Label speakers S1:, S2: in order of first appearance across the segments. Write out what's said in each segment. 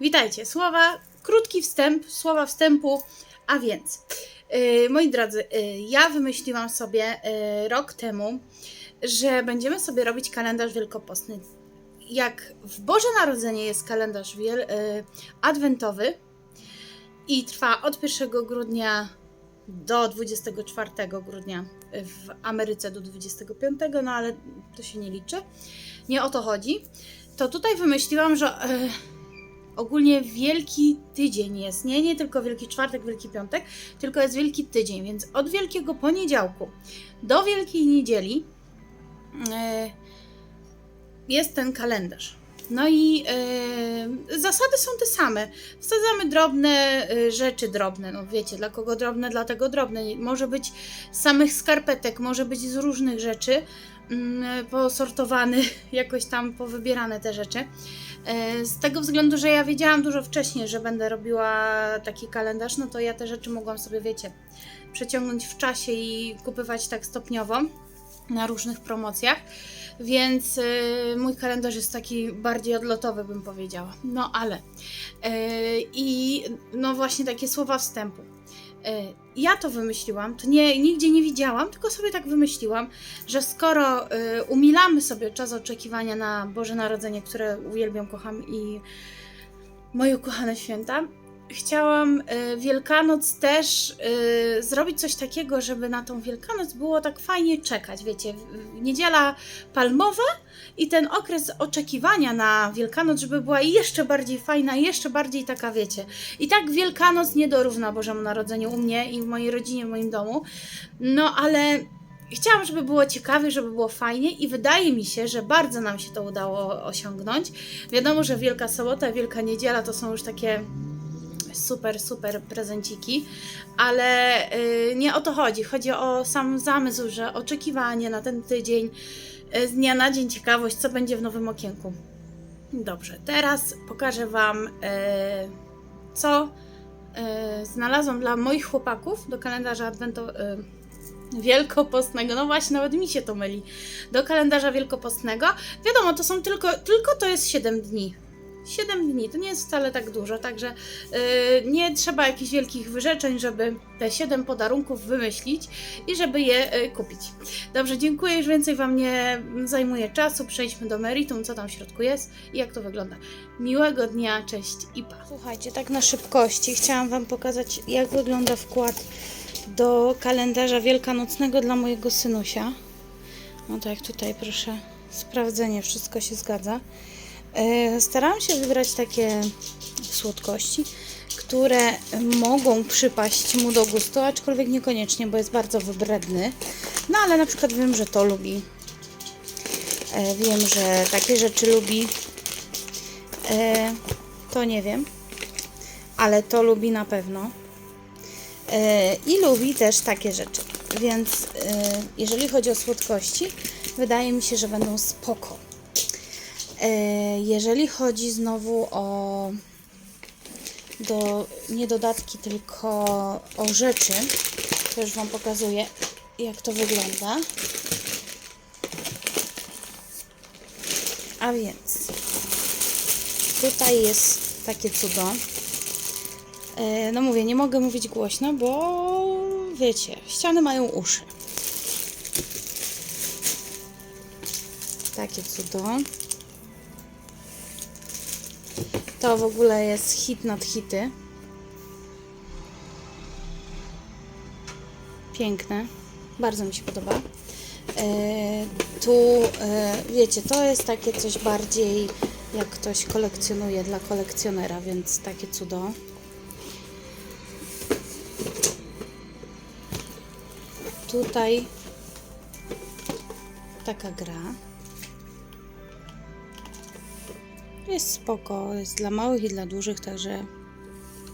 S1: Witajcie. Słowa, krótki wstęp, słowa wstępu, a więc, yy, moi drodzy, yy, ja wymyśliłam sobie yy, rok temu, że będziemy sobie robić kalendarz wielkopostny. Jak w Boże Narodzenie jest kalendarz wiel, yy, adwentowy i trwa od 1 grudnia do 24 grudnia w Ameryce do 25, no ale to się nie liczy. Nie o to chodzi. To tutaj wymyśliłam, że e, ogólnie Wielki Tydzień jest. Nie, nie tylko Wielki Czwartek, Wielki Piątek, tylko jest Wielki Tydzień, więc od Wielkiego Poniedziałku do Wielkiej Niedzieli e, jest ten kalendarz. No i e, zasady są te same. Wsadzamy drobne e, rzeczy, drobne, no wiecie, dla kogo drobne, dlatego drobne. Może być z samych skarpetek, może być z różnych rzeczy, posortowany, jakoś tam powybierane te rzeczy. E, Z tego względu, że ja wiedziałam dużo wcześniej, że będę robiła taki kalendarz, no to ja te rzeczy mogłam sobie, wiecie, przeciągnąć w czasie i kupywać tak stopniowo na różnych promocjach. Więc e, mój kalendarz jest taki bardziej odlotowy, bym powiedziała. No ale. e, I no właśnie takie słowa wstępu. E, ja to wymyśliłam, to nie, nigdzie nie widziałam, tylko sobie tak wymyśliłam, że skoro y, umilamy sobie czas oczekiwania na Boże Narodzenie, które uwielbiam, kocham i moje ukochane święta, chciałam y, Wielkanoc też y, zrobić coś takiego, żeby na tą Wielkanoc było tak fajnie czekać, wiecie, niedziela palmowa i ten okres oczekiwania na Wielkanoc, żeby była jeszcze bardziej fajna, jeszcze bardziej taka, wiecie. I tak Wielkanoc nie dorówna Bożemu Narodzeniu u mnie i w mojej rodzinie, w moim domu, no ale chciałam, żeby było ciekawie, żeby było fajnie i wydaje mi się, że bardzo nam się to udało osiągnąć. Wiadomo, że Wielka Sobota, Wielka Niedziela to są już takie super, super prezenciki, ale y, nie o to chodzi. Chodzi o sam zamysł, że oczekiwanie na ten tydzień, y, z dnia na dzień ciekawość, co będzie w nowym okienku. Dobrze, teraz pokażę Wam, y, co znalazłam dla moich chłopaków do kalendarza adwento, y, wielkopostnego. No właśnie, nawet mi się to myli. Do kalendarza wielkopostnego. Wiadomo, to są tylko, tylko to jest 7 dni. 7 dni, to nie jest wcale tak dużo, także yy, nie trzeba jakichś wielkich wyrzeczeń, żeby te 7 podarunków wymyślić i żeby je yy, kupić. Dobrze, dziękuję, już więcej Wam nie zajmuję czasu, przejdźmy do meritum, co tam w środku jest i jak to wygląda. Miłego dnia, cześć i pa. Słuchajcie, tak na szybkości chciałam Wam pokazać, jak wygląda wkład do kalendarza wielkanocnego dla mojego synusia. No tak, tutaj proszę, sprawdzenie, wszystko się zgadza. E, Starałam się wybrać takie słodkości, które mogą przypaść mu do gustu, aczkolwiek niekoniecznie, bo jest bardzo wybredny. No ale na przykład wiem, że to lubi. E, Wiem, że takie rzeczy lubi. E, To nie wiem, ale to lubi na pewno. I lubi też takie rzeczy. Więc jeżeli chodzi o słodkości, wydaje mi się, że będą spoko. E, Jeżeli chodzi znowu o do, nie dodatki, tylko o rzeczy, to już Wam pokazuję, jak to wygląda. A więc tutaj jest takie cudo. E, No mówię, nie mogę mówić głośno, bo wiecie, ściany mają uszy. Takie cudo. To w ogóle jest hit nad hity. Piękne. Bardzo mi się podoba. E, tu, e, wiecie, to jest takie coś bardziej jak ktoś kolekcjonuje dla kolekcjonera, więc takie cudo. Tutaj taka gra. Jest spoko, jest dla małych i dla dużych, także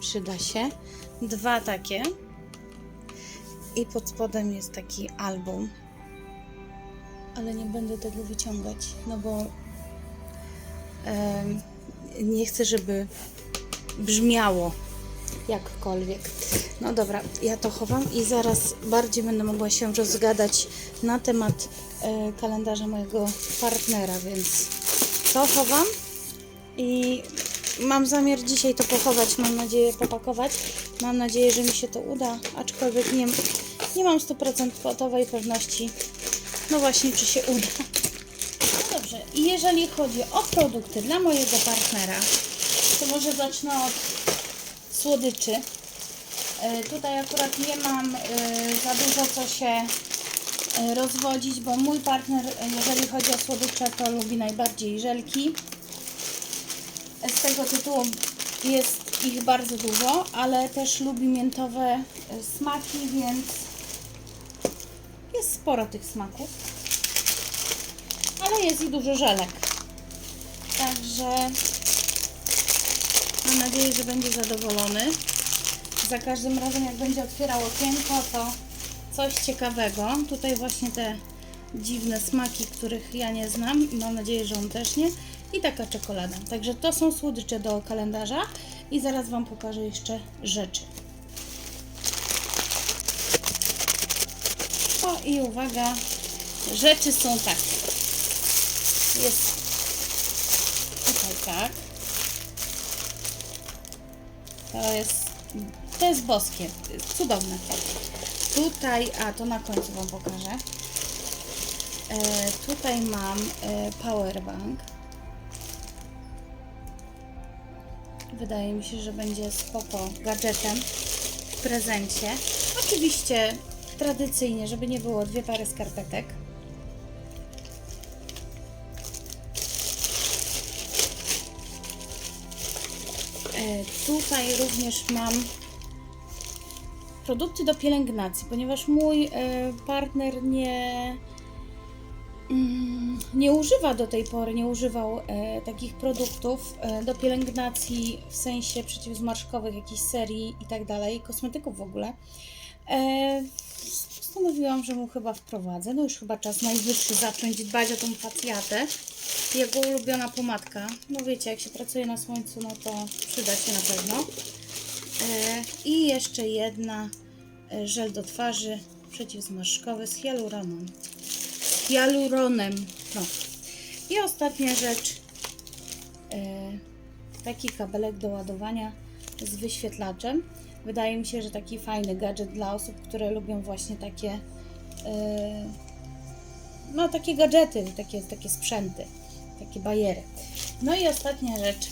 S1: przyda się. Dwa takie. I pod spodem jest taki album. Ale nie będę tego wyciągać, no bo nie chcę, żeby brzmiało jakkolwiek. No dobra, ja to chowam i zaraz bardziej będę mogła się rozgadać na temat e, kalendarza mojego partnera, więc to chowam i mam zamiar dzisiaj to pochować, mam nadzieję popakować. Mam nadzieję, że mi się to uda, aczkolwiek nie, nie mam 100% gotowej pewności. No właśnie, czy się uda. No dobrze, i jeżeli chodzi o produkty dla mojego partnera, to może zacznę od słodyczy. E, Tutaj akurat nie mam e, za dużo co się e, rozwodzić, bo mój partner, jeżeli chodzi o słodycze, to lubi najbardziej żelki. Z tego tytułu jest ich bardzo dużo, ale też lubi miętowe e, smaki, więc jest sporo tych smaków. Ale jest i dużo żelek. Także mam nadzieję, że będzie zadowolony. Za każdym razem, jak będzie otwierał okienko, to coś ciekawego. Tutaj właśnie te dziwne smaki, których ja nie znam i mam nadzieję, że on też nie. I taka czekolada. Także to są słodycze do kalendarza i zaraz Wam pokażę jeszcze rzeczy. O i uwaga, rzeczy są takie. Jest tutaj tak. To jest, to jest boskie, cudowne. Tutaj, a to na końcu Wam pokażę. E, tutaj mam e, powerbank. Wydaje mi się, że będzie spoko gadżetem w prezencie. Oczywiście tradycyjnie, żeby nie było dwie pary skarpetek. E, Tutaj również mam produkty do pielęgnacji, ponieważ mój e, partner nie, mm, nie używa do tej pory, nie używał e, takich produktów e, do pielęgnacji w sensie przeciwzmarszkowych, jakichś serii i tak dalej, kosmetyków w ogóle. E, Postanowiłam, że mu chyba wprowadzę. No już chyba czas najwyższy zacząć dbać o tą facjatę. Jego ulubiona pomadka. No wiecie, jak się pracuje na słońcu, no to przyda się na pewno. E, I jeszcze jedna e, żel do twarzy przeciwzmarszczkowy z hialuronem. Hialuronem. No. I ostatnia rzecz. E, taki kabelek do ładowania z wyświetlaczem. Wydaje mi się, że taki fajny gadżet dla osób, które lubią właśnie takie e, no takie gadżety, takie, takie sprzęty, takie bajery. No i ostatnia rzecz,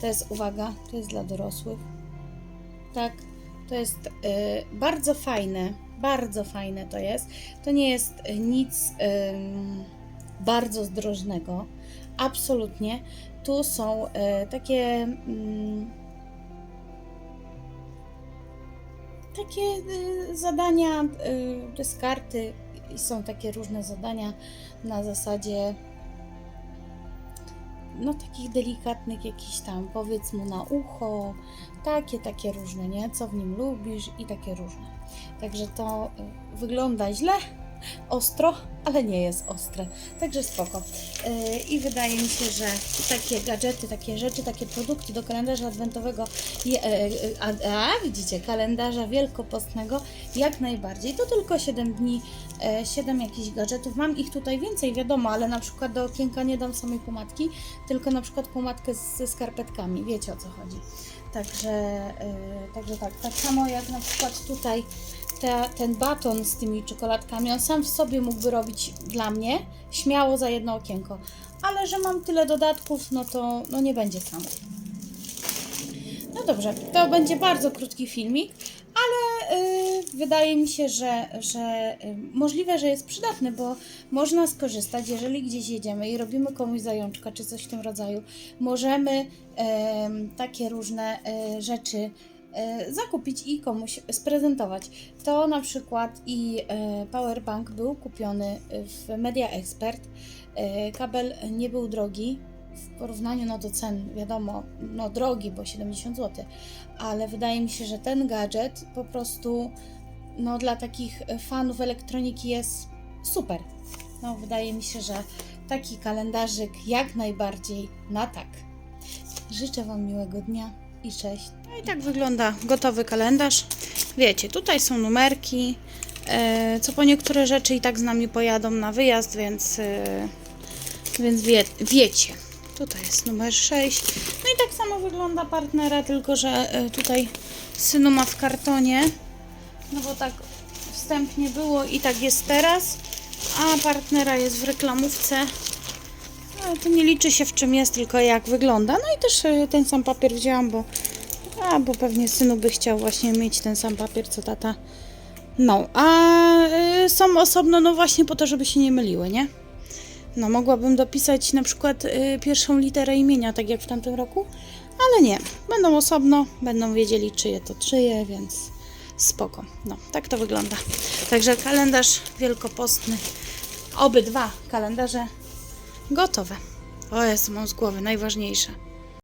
S1: to jest, uwaga, to jest dla dorosłych. Tak, to jest e, bardzo fajne, bardzo fajne to jest. To nie jest e, nic em, bardzo zdrożnego, absolutnie. Tu są e, takie mm, takie y, zadania, y, karty i są takie różne zadania na zasadzie no takich delikatnych jakichś tam powiedz mu na ucho, takie, takie różne, nie? Co w nim lubisz i takie różne. Także to y, wygląda źle, ostro, ale nie jest ostre. Także spoko. Yy, I wydaje mi się, że takie gadżety, takie rzeczy, takie produkty do kalendarza adwentowego, e, e, a, a widzicie, kalendarza wielkopostnego, jak najbardziej. To tylko 7 dni, e, 7 jakichś gadżetów. Mam ich tutaj więcej, wiadomo, ale na przykład do okienka nie dam samej pomadki, tylko na przykład pomadkę ze skarpetkami. Wiecie o co chodzi. Także, e, także tak. Tak samo jak na przykład tutaj te, ten baton z tymi czekoladkami, on sam w sobie mógłby robić dla mnie śmiało za jedno okienko. Ale że mam tyle dodatków, no to no nie będzie samo. No dobrze, to będzie bardzo krótki filmik, ale y, wydaje mi się, że, że y, możliwe, że jest przydatny, bo można skorzystać, jeżeli gdzieś jedziemy i robimy komuś zajączka czy coś w tym rodzaju. Możemy em, takie różne y, rzeczy zakupić i komuś sprezentować. To na przykład i e, powerbank był kupiony w Media Expert. E, Kabel nie był drogi w porównaniu no, do cen, wiadomo, no drogi, bo 70 zł, ale wydaje mi się, że ten gadżet po prostu no, dla takich fanów elektroniki jest super. No, wydaje mi się, że taki kalendarzyk jak najbardziej na tak. Życzę Wam miłego dnia i cześć. No i tak wygląda gotowy kalendarz. Wiecie, tutaj są numerki, e, co po niektóre rzeczy i tak z nami pojadą na wyjazd, więc, e, więc wie, wiecie. Tutaj jest numer 6. No i tak samo wygląda partnera, tylko że e, tutaj synu ma w kartonie. No bo tak wstępnie było i tak jest teraz. A partnera jest w reklamówce. Ale to nie liczy się w czym jest, tylko jak wygląda. No i też e, ten sam papier wzięłam, bo, a, bo pewnie synu by chciał właśnie mieć ten sam papier co tata. No, a y, są osobno, no właśnie po to, żeby się nie myliły, nie? No, mogłabym dopisać na przykład y, pierwszą literę imienia, tak jak w tamtym roku, ale nie. Będą osobno, będą wiedzieli, czyje to czyje, więc spoko. No, tak to wygląda. Także kalendarz wielkopostny, obydwa kalendarze gotowe. O jest, mam z głowy, najważniejsze.